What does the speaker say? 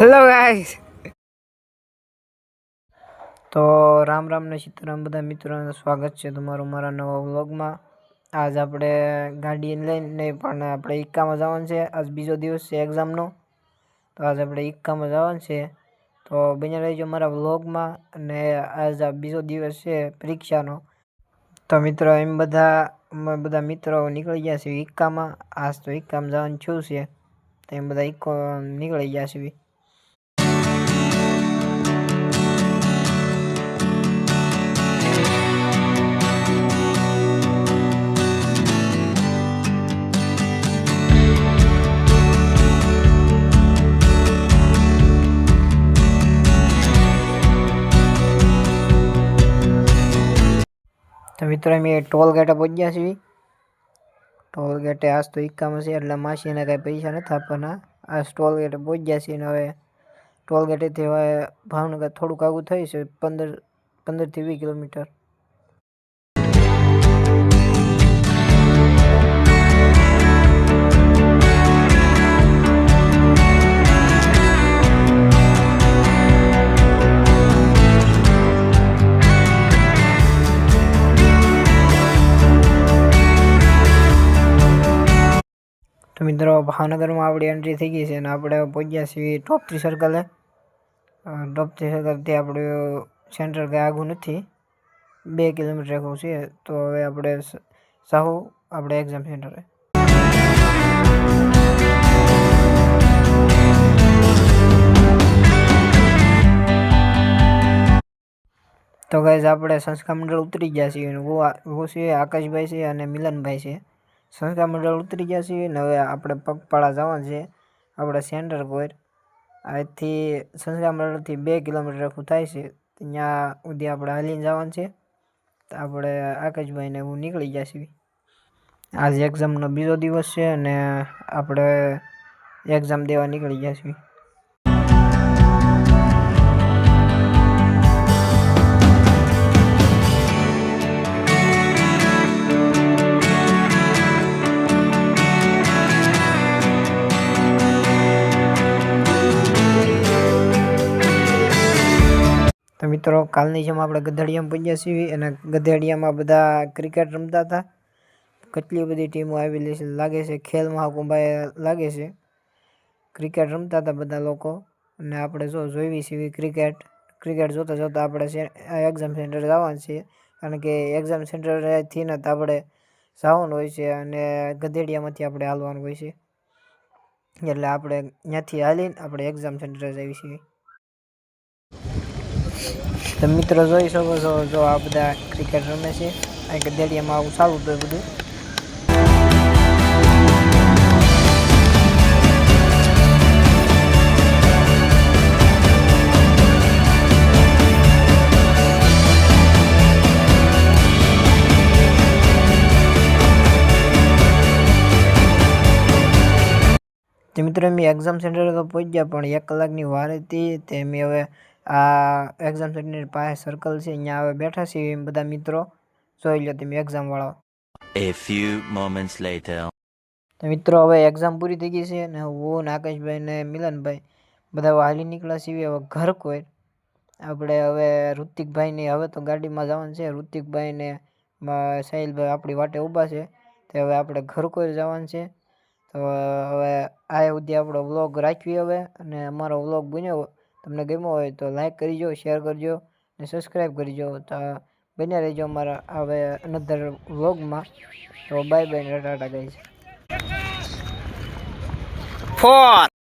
Hello guys તો રામ રામ ને સીતારામ, બધા મિત્રોનું સ્વાગત છે તમારું મારા નવા વ્લોગમાં. આજ આપણે ગાડી લઈને પણ આપણે ઇક્કામાં જવાનું છે. આજ બીજો દિવસ છે એક્ઝામનો. તો આજ આપણે ઇક્કામાં જવાનું છે. તો બન્યા રહીજો મારા વ્લોગમાં અને આજ આ બીજો દિવસ છે પરીક્ષાનો. તો મિત્રો, એમ બધા બધા મિત્રો નીકળી ગયા છે ઇક્કામાં આજ તો ઇક્કામાં જવાનું છું છે. એમ બધા એક નીકળી ગયા છે તો મિત્રો અમે ટોલ ગેટ પહોંચ્યા છીએ. ટોલ ગેટે આજ તો ઇક્કામાં છે, એટલે માસીને કાંઈ પૈસા નથી આપવાના. આજ ટોલ ગેટે પહોંચ્યા છે ને હવે ટોલ ગેટેથી હવે ભાવનગર થોડુંક આગું થઈ છે પંદર, પંદરથી વીસ કિલોમીટર. તો મિત્રો, ભાવનગરમાં આપણી એન્ટ્રી થઈ ગઈ છે અને આપણે પહોંચ્યા છીએ ટોપ થ્રી સર્કલે ટોપ થ્રી સર્કલથી આપણું સેન્ટર કંઈ આગું નથી. બે કિલોમીટર આગું છે. તો હવે આપણે સાહુ, આપણે એક્ઝામ સેન્ટરે તો ગાઈઝ આપણે સંસ્કાર મંડળ ઉતરી ગયા છીએ આકાશભાઈ છે અને મિલનભાઈ છે. સંસ્કાર મંડળ ઉતરી ગયા છીએ ને હવે આપણે પગપાળા જવાનું છે. આપણે સેન્ટર પર અહીંથી સંસ્કાર મંડળથી બે કિલોમીટર આખું થાય છે. ત્યાં સુધી આપણે હાલીને જવાનું છે. તો આપણે આકાશભાઈને હું નીકળી ગયા છીએ. આજે એક્ઝામનો બીજો દિવસ છે અને આપણે એક્ઝામ દેવા નીકળી ગયા છીએ. મિત્રો, કાલની જેમ આપણે ગધેડિયામાં પહોંચ્યા છીએ અને ગધેડિયામાં બધા ક્રિકેટ રમતા હતા. કેટલી બધી ટીમો આવેલી છે, લાગે છે ખેલ મહાકુંભાએ લાગે છે. ક્રિકેટ રમતા હતા બધા લોકો અને આપણે જો જોઈવી છીએ ક્રિકેટ ક્રિકેટ જોતા જોતા આપણે એક્ઝામ સેન્ટર જવાનું છે. કારણ કે એક્ઝામ સેન્ટરથી ને તો આપણે જવાનું હોય છે અને ગધેડિયામાંથી આપણે હાલવાનું હોય છે. એટલે આપણે ત્યાંથી હાલીને આપણે એક્ઝામ સેન્ટરે જઈએ છીએ. તો મિત્રો જોઈ શકો છો, જો આ બધા ક્રિકેટ રમે છે. કારણ કે દેડિયામાં આવું સારું હતું બધું. મિત્રો મેં એક્ઝામ સેન્ટર પહોંચ્યા, પણ એક કલાકની વાર હતી, તે મેં હવે આ એક્ઝામ સેન્ટરની પાસે સર્કલ છે અહીંયા હવે બેઠા છીએ એમ બધા મિત્રો. જોઈ લો તમે એક્ઝામ વાળા. A few moments later. તો મિત્રો હવે એક્ઝામ પૂરી થઈ ગઈ છે ને હું ને આકાશભાઈ ને મિલનભાઈ બધા વાલી નીકળ્યા છીએ. હવે ઘર કોઈ આપણે હવે ઋતિકભાઈની હવે તો ગાડીમાં જવાનું છે. ઋતિકભાઈ ને સાહિલભાઈ આપણી વાટે ઊભા છે. તે હવે આપણે ઘર કોઈ જવાનું છે. તો હવે આ સુધી આપણો વ્લોગ રાખ્યો હવે. અને અમારો વ્લોગ બન્યો. તમને ગમ્યો હોય તો લાઈક કરીજો શેર કરજો અને સબસ્ક્રાઈબ કરીજો. તો બન્યા રહેજો અમારા હવે અનધર વ્લોગમાં તો bye bye tata guys Four.